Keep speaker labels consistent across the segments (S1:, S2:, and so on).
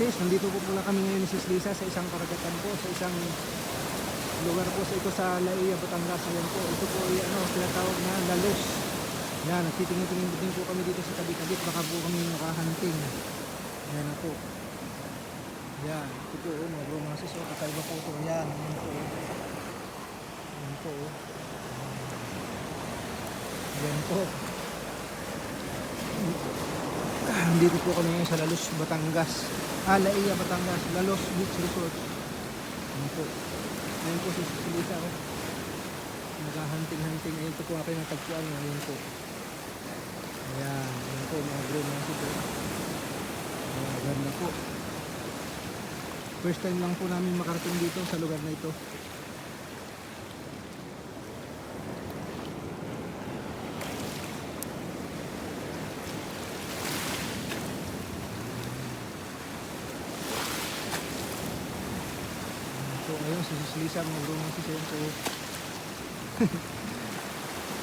S1: sis, nandito po pala kami ngayon ni Sis Lisa sa isang karagatan po, sa isang lugar po sa ito sa Laia, Batangas. Ayan po, ito po ay ano, tinatawag na Lalos. Yan, nagtitingin-tingin din po kami dito sa tabi-tabi, baka po kami nakahunting. Yan na po. Yan, ito po, oh, mga bro, mga sis, oh, kakaiba po ito. Yan, yan po. Yan po, oh. Yan po. Dito po kami ngayon sa Lalos, Batangas. Ah, Laia, Batangas. Lalos Beach Resort. Yan po. Ayun po si Silita ko. Naghahunting-hunting. Ayun po po ako yung natagpuan. Ayun po. Ayan. Ayun po mga bro, mga sito. Ayan, po. First time lang po namin makarating dito sa lugar na ito. So ayun, si ayun po.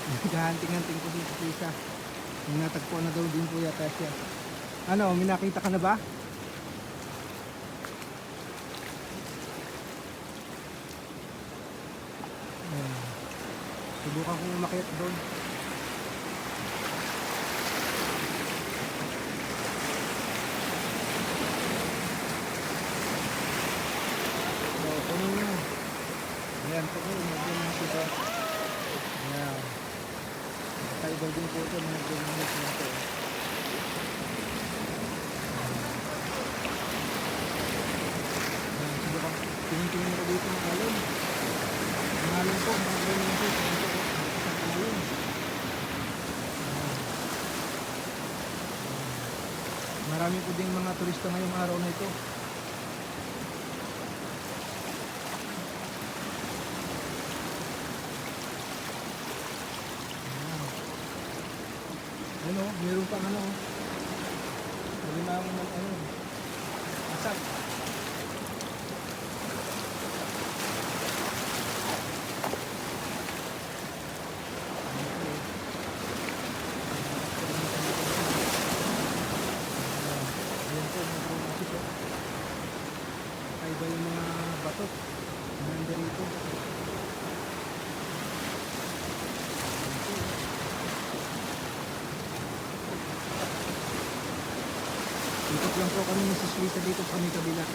S1: Naghahanting-hanting po si Sis Lisa. Yung na daw din po yata siya. Ano, may nakita ka na ba? Subukan kong umakyat doon. So, kunin nyo. Ayan po po, mag-zoom na siya. Ayan. Kaiba din po ito, mag-zoom na siya ito. Ayan, subukan. Tingin-tingin ako dito ng alon. Ang alon po, mga. Ayan po. Marami po ding mga turista ngayong araw na ito. Ano, meron pang ano. Sabi na ako ng ano. Asap. Ayan po, mga bromasis oh. Kaiba yung mga bato. Nandun rito. Ayan po, oh. Ikot lang po kami Lisa dito sa kami kabila.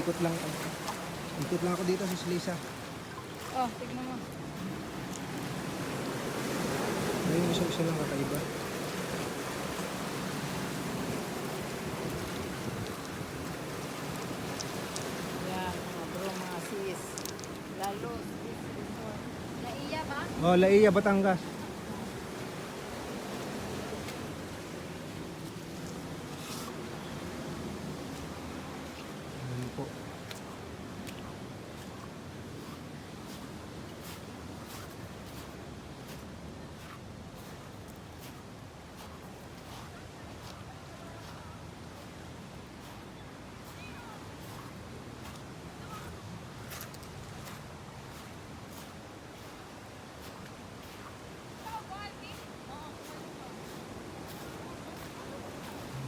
S1: Ikot lang. Ikot lang ako dito Sis Lisa.
S2: Oh, tignan mo.
S1: Ayun, isa-isa lang kakaiba.
S2: Yan, mga bro, mga sis. Lalo, sis, resort. Naiya ba?
S1: Oh, Laia, Batangas. Ayun po.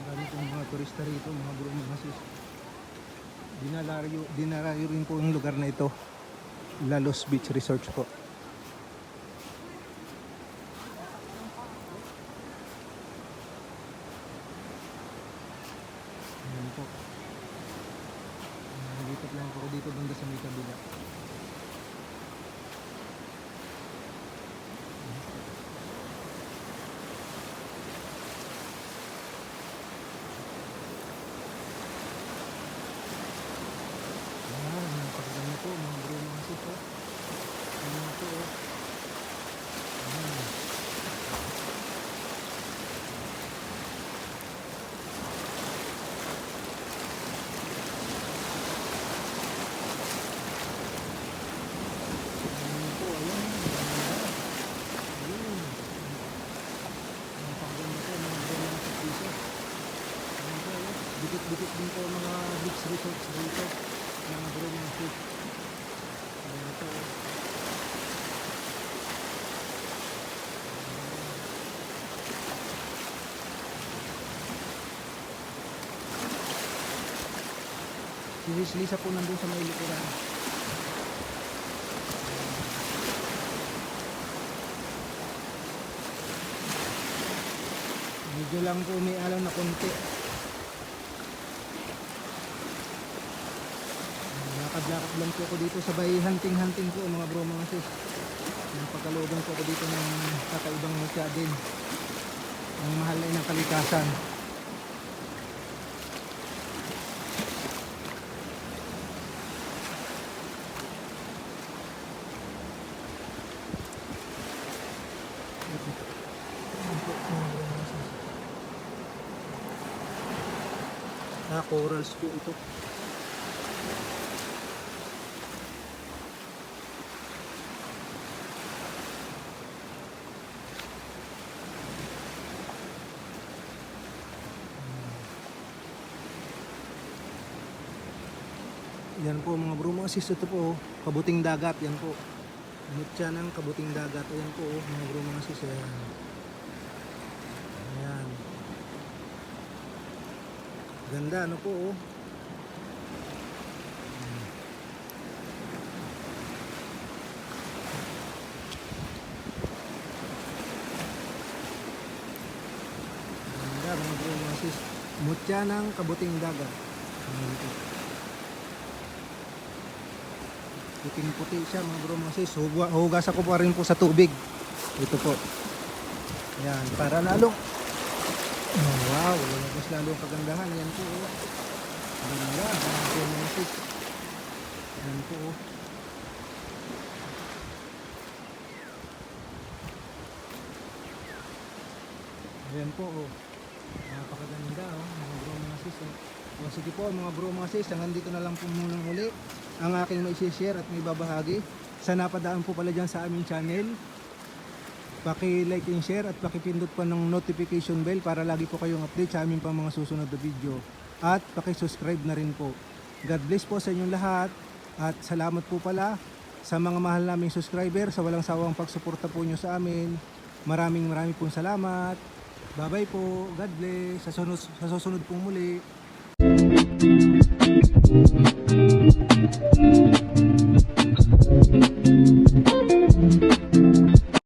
S1: Marami pong mga turista rito, mga bro, mga sis. Dinalayo, rin po yung lugar na ito. Lalos Beach Resort po. Ayan po. Nalipat lang ako dito banda sa may kabila. Ayan, napakaganda po mga bro mga sis. oh. Ayan po. oh. Ayan. Dikit-dikit din po mga beach resorts dito. Mga mga sis. Ayan ito. Si Sis Lisa po nandun sa may likuran. Medyo lang po may alaw na konti. Lakad-lakad lang po ako dito sa bay hunting-hunting po mga bro mga sis. Yung pagkalugan po ako dito ng kakaibang mutya din. Ang mahal ay ng kalikasan. Ah, corals po ito. Yan po mga bro, mga sis, ito po, oh, kabuting dagat, yan po. Mutya ng kabuting dagat, ayan po, oh, mga bro, mga sis, ayan. Ayan. Ganda, ano po, oh. Mutya ng kabuting dagat. Ayan po. Puting puti siya mga bro mga sis. Huga, hugasan ko pa rin po sa tubig. Ito po. Yan, para lalong oh, wow, lumabas lalong kagandahan. Yan po. Oh. Ganda, mga bro mga sis. Yan po. Oh. Po. Oh. Napakaganda oh, mga bro mga sis. Oh. O, sige po mga bro mga sis, hanggang dito na lang po muna muli ang aking may share at may babahagi. Sa napadaan po pala dyan sa aming channel, paki-like and share at paki-pindot pa ng notification bell para lagi po kayong update sa aming pang mga susunod na video. At paki-subscribe na rin po. God bless po sa inyong lahat at salamat po pala sa mga mahal naming subscriber sa walang sawang pagsuporta po nyo sa amin. Maraming maraming pong salamat. Bye bye po. God bless. Sa sunod, sa susunod pong muli. Thank you.